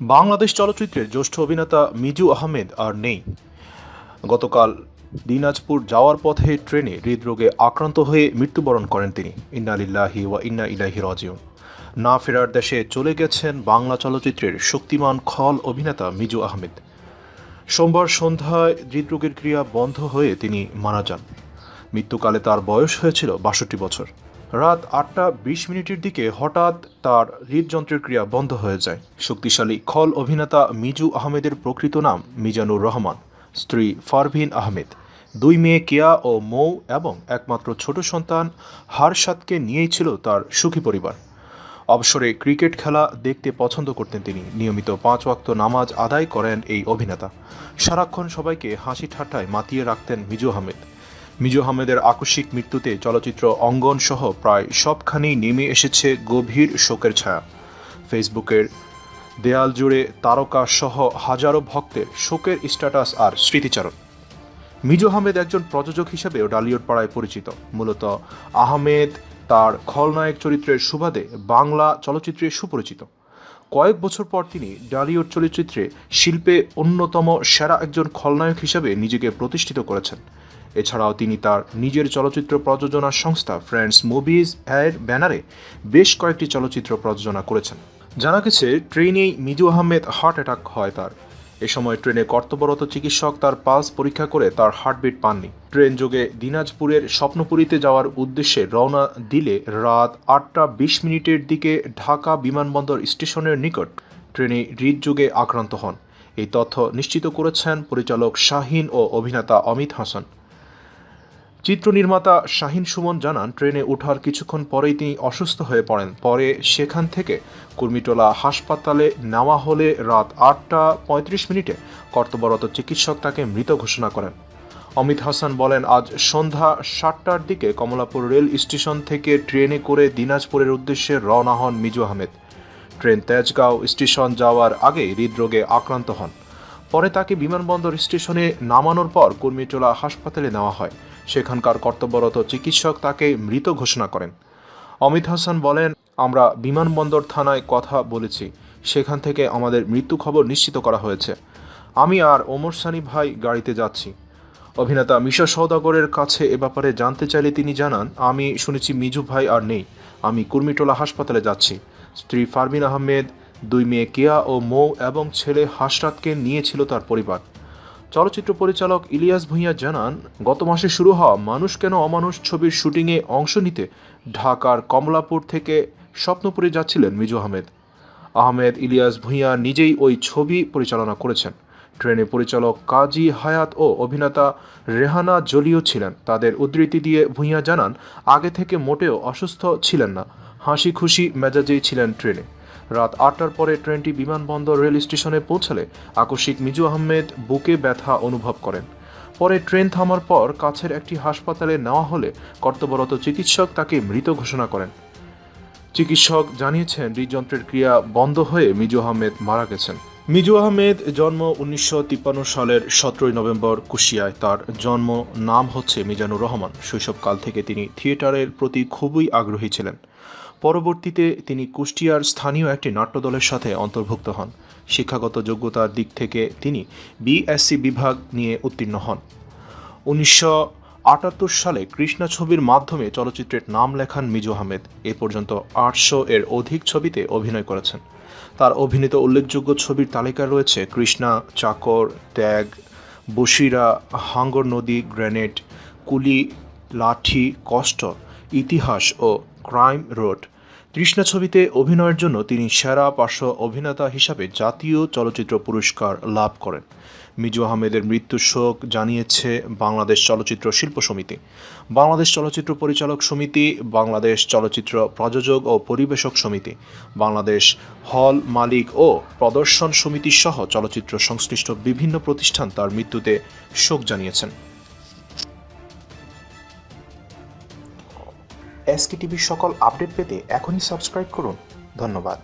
বাংলাদেশ চলচ্চিত্রের জ্যেষ্ঠ অভিনেতা মিজু আহমেদ আর নেই। গতকাল দিনাজপুর যাওয়ার পথে ট্রেনে হৃদরোগে আক্রান্ত হয়ে মৃত্যুবরণ করেন তিনি। ইন্না লিল্লাহি ওয়া ইন্না ইলাইহি রাজিউন। না ফেরার দেশে চলে গেছেন বাংলা চলচ্চিত্রের শক্তিমান খল অভিনেতা মিজু আহমেদ। সোমবার সন্ধ্যায় হৃদরোগের ক্রিয়া বন্ধ হয়ে তিনি মারা যান। মৃত্যুকালে তার বয়স হয়েছিল বাষট্টি বছর। রাত আটটা বিশ মিনিটের দিকে হঠাৎ তার হৃদযন্ত্রের ক্রিয়া বন্ধ হয়ে যায়। শক্তিশালী খল অভিনেতা মিজু আহমেদের প্রকৃত নাম মিজানুর রহমান, স্ত্রী ফারভিন আহমেদ। দুই মেয়ে কেয়া ও মৌ এবং একমাত্র ছোট সন্তান হারসাদকে নিয়েই ছিল তার সুখী পরিবার। অবসরে ক্রিকেট খেলা দেখতে পছন্দ করতেন তিনি। নিয়মিত পাঁচ ওয়াক্ত নামাজ আদায় করেন এই অভিনেতা। সারাক্ষণ সবাইকে হাসি ঠাট্টায় মাতিয়ে রাখতেন মিজু আহমেদ। মিজু আহমেদের আকস্মিক মৃত্যুতে চলচ্চিত্র অঙ্গন সহ প্রায় সবখানেই নেমে এসেছে গভীর শোকের ছায়া। ফেসবুকের দেয়াল জুড়ে তারকা সহ হাজারো ভক্তের শোকের স্ট্যাটাস আর স্মৃতিচারণ। মিজু আহমেদ একজন প্রযোজক হিসেবেও ডালিউড পাড়ায় পরিচিত। মূলত আহমেদ তার খলনায়ক চরিত্রের সুবাদে বাংলা চলচ্চিত্রে সুপরিচিত। কয়েক বছর পর তিনি ডালিউড চলচ্চিত্রে শিল্পে অন্যতম সেরা একজন খলনায়ক হিসেবে নিজেকে প্রতিষ্ঠিত করেছেন। এছাড়াও তিনি তার নিজের চলচ্চিত্র প্রযোজনা সংস্থা ফ্রেন্ডস মুভিজ এর ব্যানারে বেশ কয়েকটি চলচ্চিত্র প্রযোজনা করেছেন। জানা গেছে, ট্রেনেই মিজু আহমেদ হার্ট অ্যাটাক হয় তার। এ সময় ট্রেনে কর্তব্যরত চিকিৎসক তার পালস পরীক্ষা করে তার হার্টবিট পাননি। ট্রেন যোগে দিনাজপুরের স্বপ্নপুরীতে যাওয়ার উদ্দেশ্যে রওনা দিলে রাত আটটা বিশ মিনিটের দিকে ঢাকা বিমানবন্দর স্টেশনের নিকট ট্রেনে হৃদযোগে আক্রান্ত হন। এই তথ্য নিশ্চিত করেছেন পরিচালক শাহিন ও অভিনেতা অমিত হাসান। চিত্রনির্মাতা শাহিন সুমন জানান, ট্রেনে ওঠার কিছুক্ষণ পরেই তিনি অসুস্থ হয়ে পড়েন। পরে সেখান থেকে কুর্মিটোলা হাসপাতালে নেওয়া হলে রাত আটটা পঁয়ত্রিশ মিনিটে কর্তব্যরত চিকিৎসক তাকে মৃত ঘোষণা করেন। অমিত হাসান বলেন, আজ সন্ধ্যা সাতটার দিকে কমলাপুর রেল স্টেশন থেকে ট্রেনে করে দিনাজপুরের উদ্দেশ্যে রওনা হন মিজু আহমেদ। ট্রেন তেজগাঁও স্টেশন যাওয়ার আগে হৃদরোগে আক্রান্ত হন। পরে তাকে বিমানবন্দর স্টেশনে নামানোর পর কুর্মিটোলা হাসপাতালে নেওয়া হয়। সেখানকার কর্তব্যরত চিকিৎসক তাকে মৃত ঘোষণা করেন। অমিত হাসান বলেন, আমরা বিমানবন্দর থানায় কথা বলেছি। সেখান থেকে আমাদের মৃত্যু খবর নিশ্চিত করা হয়েছে। আমি আর ওমর সানি ভাই গাড়িতে যাচ্ছি। অভিনেতা মিশা সওদাগরের কাছে এ ব্যাপারে জানতে চাইলে তিনি জানান, আমি শুনেছি মিজু ভাই আর নেই। আমি কুর্মিটোলা হাসপাতালে যাচ্ছি। স্ত্রী ফারমিন আহমেদ, দুই মেয়ে কেয়া ও মৌ এবং ছেলে হাসরাতকে নিয়েছিল তার পরিবার। চলচ্চিত্র পরিচালক ইলিয়াস ভূঁইয়া জানান, গত মাসে শুরু হওয়া মানুষ কেন অমানুষ ছবির শুটিংয়ে অংশ নিতে ঢাকার কমলাপুর থেকে স্বপ্নপুরে যাচ্ছিলেন মিজু আহমেদ। আহমেদ ইলিয়াস ভূঁইয়া নিজেই ওই ছবি পরিচালনা করেছেন। ট্রেনে পরিচালক কাজী হায়াত ও অভিনেতা রেহানা জলিও ছিলেন। তাদের উদ্ধৃতি দিয়ে ভূঁইয়া জানান, আগে থেকে মোটেও অসুস্থ ছিলেন না। হাসি খুশি মেজাজেই ছিলেন ট্রেনে। রাত আটটার পরে ট্রেনটি বিমানবন্দর রেল স্টেশনে পৌঁছালে আকস্মিক মিজু আহমেদ বুকে ব্যথা অনুভব করেন। পরে ট্রেন থামার পর কাছের একটি হাসপাতালে নেওয়া হলে কর্তব্যরত চিকিৎসক তাকে মৃত ঘোষণা করেন। চিকিৎসক জানিয়েছেন, হৃদযন্ত্রের ক্রিয়া বন্ধ হয়ে মিজু আহমেদ মারা গেছেন। মিজু আহমেদ জন্ম উনিশশো তিপ্পান্ন সালের সতেরোই নভেম্বর কুশিয়ায়। তার জন্ম নাম হচ্ছে মিজানুর রহমান। শৈশবকাল থেকে তিনি থিয়েটারের প্রতি খুবই আগ্রহী ছিলেন। পরবর্তীতে তিনি কুষ্টিয়ার স্থানীয় একটি নাট্যদলের সাথে অন্তর্ভুক্ত হন। শিক্ষাগত যোগ্যতার দিক থেকে তিনি বিএসসি বিভাগ নিয়ে উত্তীর্ণ হন। উনিশশো আটাত্তর সালে কৃষ্ণা ছবির মাধ্যমে চলচ্চিত্রের নাম লেখান মিজু আহমেদ। এ পর্যন্ত আটশো এর অধিক ছবিতে অভিনয় করেছেন। তার অভিনীত উল্লেখযোগ্য ছবির তালিকায় রয়েছে কৃষ্ণা, চাকর, ত্যাগ বসিরা হাঙ্গর নদী, গ্রেনেড, কুলি, লাঠি, কষ্ট ইতিহাস ও ক্রাইম রোড। তৃষ্ণা ছবিতে অভিনয়ের জন্য তিনি সেরা পার্শ্ব অভিনেতা হিসাবে জাতীয় চলচ্চিত্র পুরস্কার লাভ করেন। মিজু আহমেদের মৃত্যু শোক জানিয়েছে বাংলাদেশ চলচ্চিত্র শিল্প সমিতি। বাংলাদেশ চলচ্চিত্র পরিচালক সমিতি, বাংলাদেশ চলচ্চিত্র প্রযোজক ও পরিবেশক সমিতি, বাংলাদেশ হল মালিক ও প্রদর্শন সমিতি সহ চলচ্চিত্র সংশ্লিষ্ট বিভিন্ন প্রতিষ্ঠান তার মৃত্যুতে শোক জানিয়েছেন। এসকে টিভির সকল আপডেট পেতে এখনই সাবস্ক্রাইব করুন। ধন্যবাদ।